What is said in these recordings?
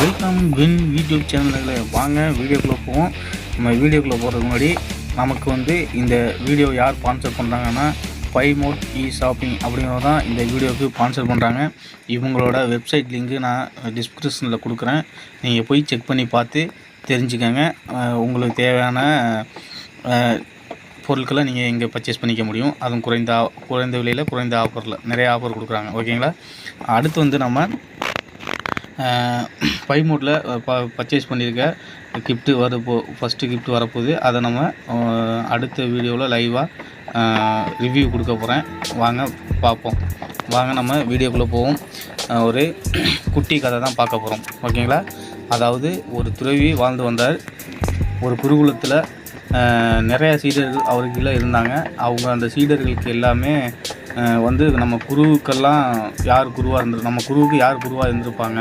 Welcome win YouTube சேனலில் வாங்க வீடியோக்குள்ளே போவோம். நம்ம வீடியோக்குள்ளே போகிறதுக்கு முன்னாடி நமக்கு வந்து இந்த வீடியோ யார் ஸ்பான்சர் பண்ணுறாங்கன்னா ஃபைவ் மோட் இ ஷாப்பிங் அப்படிங்கிறது தான் இந்த வீடியோவுக்கு ஸ்பான்சர் பண்ணுறாங்க இவங்களோட வெப்சைட் லிங்க்கு நான் டிஸ்கிரிப்ஷனில் கொடுக்குறேன். நீங்கள் போய் செக் பண்ணி பார்த்து தெரிஞ்சுக்கோங்க. உங்களுக்கு தேவையான பொருட்களை நீங்கள் இங்கே பர்ச்சேஸ் பண்ணிக்க முடியும். அதுவும் குறைந்த குறைந்த விலையில் குறைந்த ஆஃபரில் நிறைய ஆஃபர் கொடுக்குறாங்க. ஓகேங்களா அடுத்து வந்து நம்ம ஃபைவ் மோட்டில் ப பர்ச்சேஸ் பண்ணியிருக்க கிஃப்ட்டு வரப்போ ஃபஸ்ட்டு கிஃப்ட் வரப்போகுது. அதை நம்ம அடுத்த வீடியோவில் லைவாக ரிவ்யூ கொடுக்க போகிறேன் வாங்க பார்ப்போம். வாங்க நம்ம வீடியோக்குள்ளே போவோம். ஒரு குட்டி கதை தான் பார்க்க போகிறோம் ஓகேங்களா அதாவது ஒரு துறவி வாழ்ந்து வந்தார். ஒரு குருகுலத்தில் நிறையா சீடர்கள் அவருக்குள்ளே கீழே இருந்தாங்க. அவங்க அந்த சீடர்களுக்கு எல்லாமே வந்து நம்ம குருவுக்கெல்லாம் யார் குருவாக இருந்து நம்ம குருவுக்கு யார் குருவாக இருந்திருப்பாங்க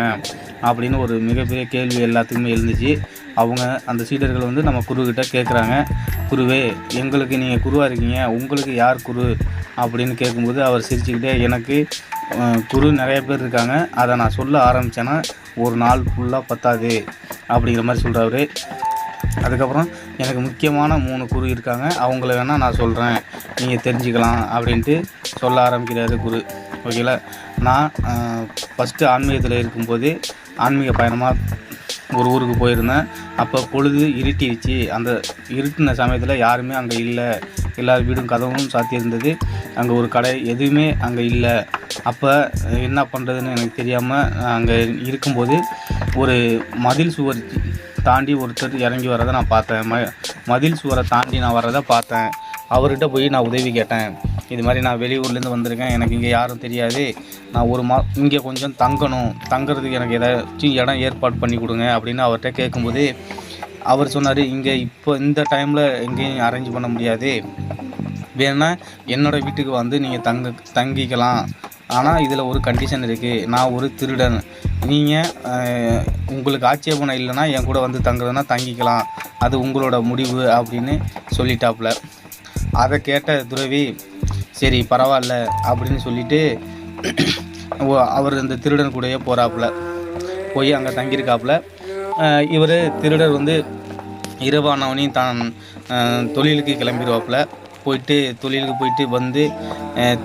அப்படின்னு ஒரு மிகப்பெரிய கேள்வி எல்லாத்துக்குமே எழுந்துச்சு. அவங்க அந்த சீடர்கள் வந்து நம்ம குருக்கிட்ட கேட்குறாங்க குருவே எங்களுக்கு நீங்கள் குருவாக இருக்கீங்க. உங்களுக்கு யார் குரு? அப்படின்னு கேட்கும்போது அவர் சிரிச்சுக்கிட்டே எனக்கு குரு நிறைய பேர் இருக்காங்க. அதை நான் சொல்ல ஆரம்பித்தேன்னா ஒரு நாள் ஃபுல்லாக பத்தாது அப்படிங்கிற மாதிரி சொல்கிறாரு அதுக்கப்புறம் எனக்கு முக்கியமான மூணு குரு இருக்காங்க. அவங்கள வேணால் நான் சொல்கிறேன் நீங்கள் தெரிஞ்சுக்கலாம் அப்படின்ட்டு சொல்ல ஆரம்பிக்கிறாரு குரு. ஓகேங்களா நான் ஃபஸ்ட்டு ஆன்மீகத்தில் இருக்கும்போது ஆன்மீக பயணமாக ஒரு ஊருக்கு போயிருந்தேன். அப்போ பொழுது இருட்டிடுச்சு அந்த இருட்டின சமயத்தில் யாருமே அங்கே இல்லை. எல்லார் வீடும் கதவும் சாத்தியிருந்தது அங்கே ஒரு கடை எதுவுமே அங்கே இல்லை. அப்போ என்ன பண்ணுறதுன்னு எனக்கு தெரியாமல் அங்கே இருக்கும்போது ஒரு மதில் சுவர் தாண்டி ஒருத்தர் இறங்கி வரதை நான் பார்த்தேன். ம மதில் சுவரை தாண்டி நான் வர்றதை பார்த்தேன். அவர்கிட்ட போய் நான் உதவி கேட்டேன். இது மாதிரி நான் வெளியூர்லேருந்து வந்திருக்கேன். எனக்கு இங்கே யாரும் தெரியாது. நான் ஒரு மா இங்கே கொஞ்சம் தங்கணும். தங்குறதுக்கு எனக்கு ஏதாச்சும் இடம் ஏற்பாடு பண்ணி கொடுங்க அப்படின்னு அவர்கிட்ட கேட்கும்போது அவர் சொன்னார் இங்கே இப்போ இந்த டைமில் எங்கேயும் அரேஞ்ச் பண்ண முடியாது. வேணால் என்னோடய வீட்டுக்கு வந்து நீங்கள் தங்க தங்கிக்கலாம். ஆனால் இதில் ஒரு கண்டிஷன் இருக்குது நான் ஒரு திருடன். நீங்கள் உங்களுக்கு ஆட்சேபணம் இல்லைன்னா என் கூட வந்து தங்குறதுனா தங்கிக்கலாம். அது உங்களோட முடிவு அப்படின்னு சொல்லிட்டாப்புல. அதை கேட்ட துறவி சரி பரவாயில்ல அப்படின்னு சொல்லிட்டு ஓ- அவர் இந்த திருடன் கூடயே போகிறாப்புல போய் அங்கே தங்கியிருக்காப்புல. இவர் திருடர் வந்து இரவானவனையும் தான் தொழிலுக்கு கிளம்பிடுவாப்புல போயிட்டு தொழிலுக்கு போயிட்டு வந்து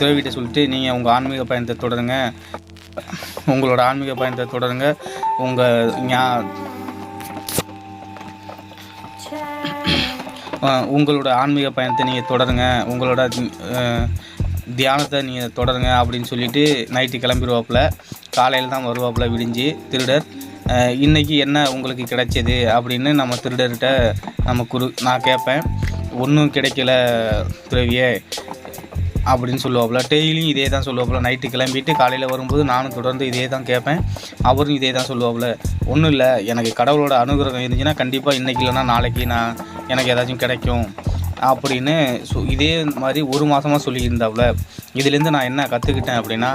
துறவிட்ட சொல்லிட்டு நீங்கள் உங்கள் ஆன்மீக பயணத்தை தொடருங்க. உங்களோட ஆன்மீக பயணத்தை தொடருங்க. உங்கள் ஞா உங்களோட ஆன்மீக பயணத்தை நீங்கள் தொடருங்க. உங்களோட தியானத்தை நீங்கள் தொடருங்க அப்படின்னு சொல்லிட்டு நைட்டு கிளம்பிடுவாப்புல காலையில் தான் வருவாப்புல விடிஞ்சு திருடர். இன்றைக்கி என்ன உங்களுக்கு கிடைச்சது அப்படின்னு நம்ம திருடர்கிட்ட நம்ம குரு நான் கேட்பேன். ஒன்றும் கிடைக்கல துறவியே அப்படின்னு சொல்லுவாப்புல. டெய்லியும் இதே தான் சொல்லுவாப்புல. நைட்டு கிளம்பிட்டு காலையில் வரும்போது நானும் தொடர்ந்து இதே தான் கேட்பேன். அவரும் இதே தான் சொல்லுவாப்புல. ஒன்றும் இல்லை. எனக்கு கடவுளோட அனுகிரகம் இருந்துச்சுன்னா கண்டிப்பாக இன்றைக்கி இல்லைன்னா நாளைக்கு நான் எனக்கு ஏதாச்சும் கிடைக்கும் அப்படின்னு ஸோ இதே மாதிரி ஒரு மாதமாக சொல்லியிருந்தாப்புல. இதுலேருந்து நான் என்ன கற்றுக்கிட்டேன் அப்படின்னா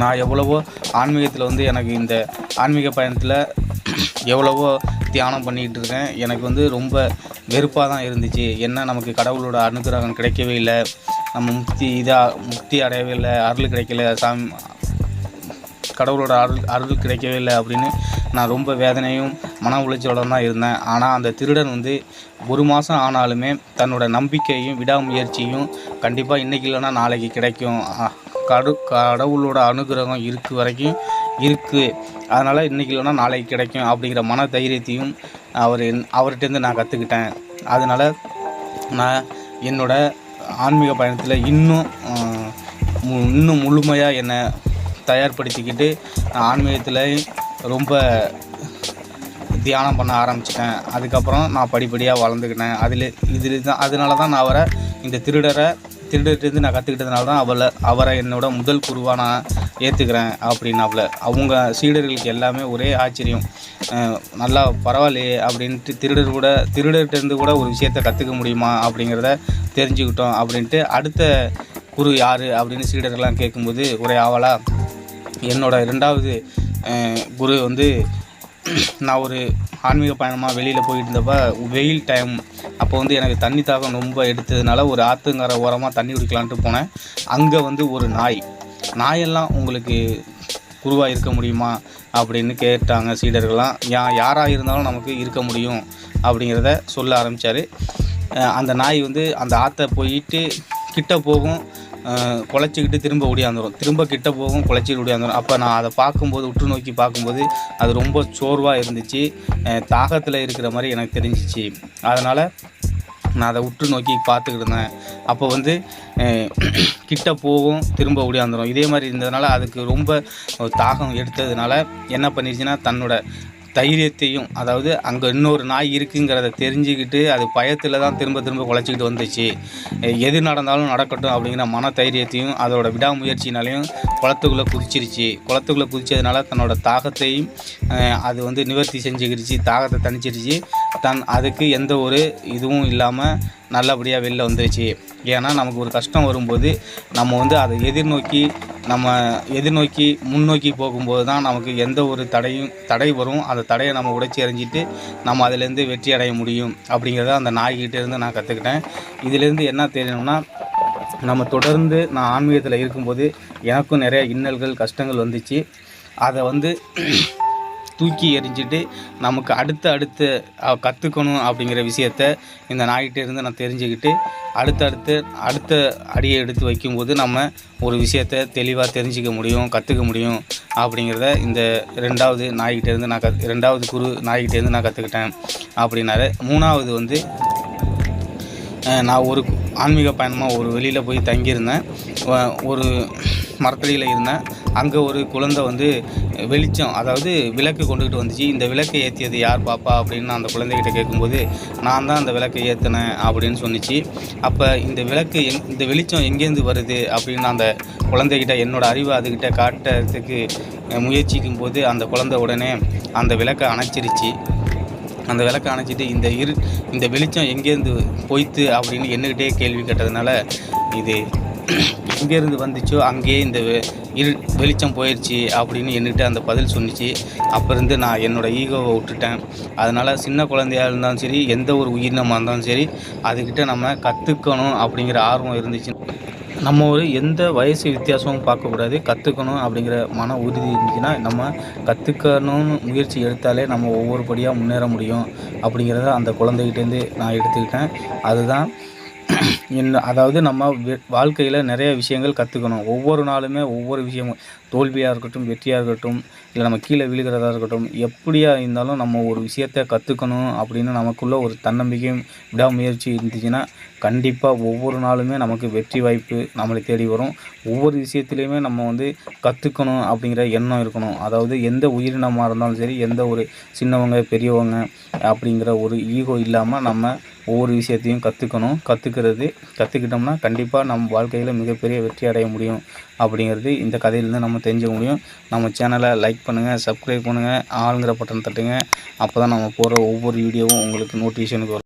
நான் எவ்வளவோ ஆன்மீகத்தில் வந்து எனக்கு இந்த ஆன்மீக பயணத்தில் எவ்வளவோ தியானம் பண்ணிக்கிட்டு இருக்கேன். எனக்கு வந்து ரொம்ப வெறுப்பாக தான் இருந்துச்சு. என்ன நமக்கு கடவுளோட அனுகிரகம் கிடைக்கவே இல்லை. நம்ம முக்தி இதாக முக்தி அடையவே இல்லை. அருள் கிடைக்கல. சாமி கடவுளோட அருள் அருள் கிடைக்கவே இல்லை அப்படின்னு நான் ரொம்ப வேதனையும் மன உளைச்சலோட தான் இருந்தேன். ஆனால் அந்த திருடன் வந்து ஒரு மாதம் ஆனாலுமே தன்னோட நம்பிக்கையும் விடாமுயற்சியும் கண்டிப்பாக இன்றைக்கி இல்லைன்னா நாளைக்கு கிடைக்கும். கடு கடவுளோட அனுகிரகம் இருக்கு வரைக்கும் இருக்குது அதனால் இன்றைக்கி இல்லைன்னா நாளைக்கு கிடைக்கும் அப்படிங்கிற மன தைரியத்தையும் அவர் என்- அவர்கிட்டேருந்து நான் கற்றுக்கிட்டேன் அதனால் நான் என்னோட ஆன்மீக பயணத்தில் இன்னும் மு- இன்னும் முழுமையாக என்னை தயார்படுத்திக்கிட்டு நான் ஆன்மீகத்தில் ரொம்ப தியானம் பண்ண ஆரம்பிச்சிட்டேன். அதுக்கப்புறம் நான் படிப்படியாக வளர்ந்துக்கிட்டேன். அதில் இதில் தான் அதனால தான் நான் அவரை இந்த திருடரை திருடர்கிட்டேருந்து நான் கற்றுக்கிட்டதுனால தான் அவளை அவரை என்னோட முதல் குருவாக நான் ஏற்றுக்கிறேன் அப்படின்னாப்புல அவங்க சீடர்களுக்கு எல்லாமே ஒரே ஆச்சரியம். நல்லா பரவாயில்லையே அப்படின்ட்டு திருடர் கூட திருடர்கிட்டருந்து கூட ஒரு விஷயத்தை கற்றுக்க முடியுமா அப்படிங்கிறத தெரிஞ்சுக்கிட்டோம் அப்படின்ட்டு அடுத்த குரு யார் அப்படின்னு சீடர்கள்லாம் கேட்கும்போது ஒரே ஆவலாக என்னோட ரெண்டாவது குரு வந்து நான் ஒரு ஆன்மீக பயணமாக வெளியில் போயிட்டு இருந்தப்போ வெயில் டைம் அப்போ வந்து எனக்கு தண்ணி தாகம் ரொம்ப எடுத்ததுனால ஒரு ஆற்றுங்கிற ஓரமாக தண்ணி குடிக்கலான்ட்டு போனேன். அங்கே வந்து ஒரு நாய். நாயெல்லாம் உங்களுக்கு குருவாக இருக்க முடியுமா அப்படின்னு கேட்டாங்க சீடர்கள்லாம். யா யாராக இருந்தாலும் நமக்கு இருக்க முடியும் அப்படிங்கிறத சொல்ல ஆரம்பித்தார் அந்த நாய் வந்து அந்த ஆற்றை போயிட்டு கிட்ட போகும். குலைச்சிக்கிட்டு திரும்ப ஓடியாந்துரும் திரும்ப கிட்ட போகும் குலைச்சிட்டு ஓடியாந்துரும் அப்போ நான் அதை பார்க்கும்போது உற்று நோக்கி பார்க்கும்போது அது ரொம்ப சோர்வாக இருந்துச்சு. தாகத்தில் இருக்கிற மாதிரி எனக்கு தெரிஞ்சிச்சு. அதனால் நான் அதை உற்று நோக்கி பார்த்துக்கிட்டு இருந்தேன். அப்போ வந்து கிட்ட போகும் திரும்ப ஓடியாந்துரும் இதே மாதிரி இருந்ததுனால அதுக்கு ரொம்ப தாகம் எடுத்ததுனால என்ன பண்ணிருச்சுன்னா தன்னோட தைரியத்தையும் அதாவது அங்கே இன்னொரு நாய் இருக்குங்கிறத தெரிஞ்சுக்கிட்டு அது பயத்தில் தான் திரும்ப திரும்ப குலைச்சிக்கிட்டு வந்துச்சு. எது நடந்தாலும் நடக்கட்டும் அப்படிங்கிற மன தைரியத்தையும் அதோட விடாமுயற்சினாலையும் குளத்துக்குள்ளே குதிச்சிருச்சு. குளத்துக்குள்ளே குதிச்சதுனால தன்னோட தாகத்தையும் அது வந்து நிவர்த்தி செஞ்சுக்கிடுச்சு தாகத்தை தணிச்சிருச்சு. தன் அதுக்கு எந்த ஒரு இதுவும் இல்லாமல் நல்லபடியாக வெளில வந்துருச்சு. ஏன்னா நமக்கு ஒரு கஷ்டம் வரும்போது நம்ம வந்து அதை எதிர்நோக்கி நம்ம எதிர்நோக்கி முன்னோக்கி போகும்போது தான் நமக்கு எந்த ஒரு தடையும் தடை வரும். அந்த தடையை நம்ம உடைச்சி எறிஞ்சிட்டு நம்ம அதிலேருந்து வெற்றி அடைய முடியும் அப்படிங்கிறத அந்த நாய்கிட்டேருந்து நான் கற்றுக்கிட்டேன் இதிலேருந்து என்ன தெரியணும்னா நம்ம தொடர்ந்து நான் ஆன்மீகத்தில் இருக்கும்போது எனக்கும் நிறைய இன்னல்கள் கஷ்டங்கள் வந்துச்சு. அதை வந்து தூக்கி எறிஞ்சிட்டு நமக்கு அடுத்த அடுத்து கற்றுக்கணும் அப்படிங்கிற விஷயத்த இந்த நாய்கிட்டேருந்து நான் தெரிஞ்சுக்கிட்டு அடுத்தடுத்து அடுத்த அடியை எடுத்து வைக்கும்போது நம்ம ஒரு விஷயத்த தெளிவாக தெரிஞ்சிக்க முடியும் கற்றுக்க முடியும் அப்படிங்கிறத இந்த ரெண்டாவது நாய்கிட்டேருந்து நான் கத் ரெண்டாவது குரு நாய்கிட்டேருந்து நான் கற்றுக்கிட்டேன் அப்படின்னாரு. மூணாவது வந்து நான் ஒரு ஆன்மீக பயணமாக ஒரு வெளியில் போய் தங்கியிருந்தேன். ஒரு மரத்தடியில் இருந்தேன். அங்கே ஒரு குழந்தை வந்து வெளிச்சம் அதாவது விளக்கு கொண்டுக்கிட்டு வந்துச்சு. இந்த விளக்கை ஏற்றியது யார் பாப்பா? அப்படின்னு அந்த குழந்தைகிட்ட கேட்கும்போது நான் தான் அந்த விளக்கை ஏற்றினேன் அப்படின்னு சொன்னிச்சு. அப்போ இந்த விளக்கு எங் இந்த வெளிச்சம் எங்கேருந்து வருது? அப்படின்னு அந்த குழந்தைகிட்ட என்னோடய அறிவை அதுக்கிட்ட காட்டுறதுக்கு முயற்சிக்கும் போது அந்த குழந்தை உடனே அந்த விளக்கை அணைச்சிருச்சு. அந்த விளக்கை அணைச்சிட்டு இந்த இரு இந்த வெளிச்சம் எங்கேருந்து போய்த்து அப்படின்னு என்னகிட்டே கேள்வி கேட்டதுனால இது எங்கேருந்து வந்துச்சோ அங்கேயே இந்த வெ- இரு வெளிச்சம் போயிடுச்சு அப்படின்னு என்கிட்ட அந்த பதில் சொன்னிச்சு. அப்போ இருந்து நான் என்னோட ஈகோவை விட்டுட்டேன். அதனால் சின்ன குழந்தையாக இருந்தாலும் சரி எந்த ஒரு உயிரினமாக இருந்தாலும் சரி அதுக்கிட்ட நம்ம கற்றுக்கணும் அப்படிங்கிற ஆர்வம் இருந்துச்சு. நம்ம ஒரு எந்த வயசு வித்தியாசமும் பார்க்கக்கூடாது கற்றுக்கணும் அப்படிங்கிற மன உறுதி இருந்துச்சுன்னா நம்ம கற்றுக்கணும்னு முயற்சி எடுத்தாலே நம்ம ஒவ்வொரு படியாக முன்னேற முடியும். அப்படிங்கிறத அந்த குழந்தைகிட்டேருந்து நான் எடுத்துக்கிட்டேன். அதுதான் என்ன அதாவது நம்ம வாழ்க்கையில் நிறைய விஷயங்கள் கற்றுக்கணும் ஒவ்வொரு நாளுமே ஒவ்வொரு விஷயமும் தோல்வியாக இருக்கட்டும் வெற்றியாக இருக்கட்டும் இல்லை நம்ம கீழே விழுகிறதா இருக்கட்டும் எப்படியா இருந்தாலும் நம்ம ஒரு விஷயத்த கற்றுக்கணும் அப்படின்னு நமக்குள்ளே ஒரு தன்னம்பிக்கையும் விடாமுயற்சி இருந்துச்சுன்னா கண்டிப்பாக ஒவ்வொரு நாளுமே நமக்கு வெற்றி வாய்ப்பு நம்மளை தேடி வரும். ஒவ்வொரு விஷயத்துலையுமே நம்ம வந்து கற்றுக்கணும் அப்படிங்கிற எண்ணம் இருக்கணும். அதாவது எந்த உயிரினமாக இருந்தாலும் சரி எந்த ஒரு சின்னவங்க பெரியவங்க அப்படிங்கிற ஒரு ஈகோ இல்லாமல் நம்ம ஒவ்வொரு விஷயத்தையும் கற்றுக்கணும் கற்றுக்கிறது கற்றுக்கிட்டோம்னா கண்டிப்பாக நம்ம வாழ்க்கையில் மிகப்பெரிய வெற்றி அடைய முடியும் அப்படிங்கிறது இந்த கதையிலேருந்து நம்ம தெரிஞ்சுக்க முடியும். நம்ம சேனலை லைக் பண்ணுங்கள் சப்ஸ்கிரைப் பண்ணுங்கள் ஆளுங்கிற பட்டன் தட்டுங்க. அப்போ தான் நம்ம போடுற ஒவ்வொரு வீடியோவும் உங்களுக்கு நோட்டிஃபிகேஷனுக்கு வரும்.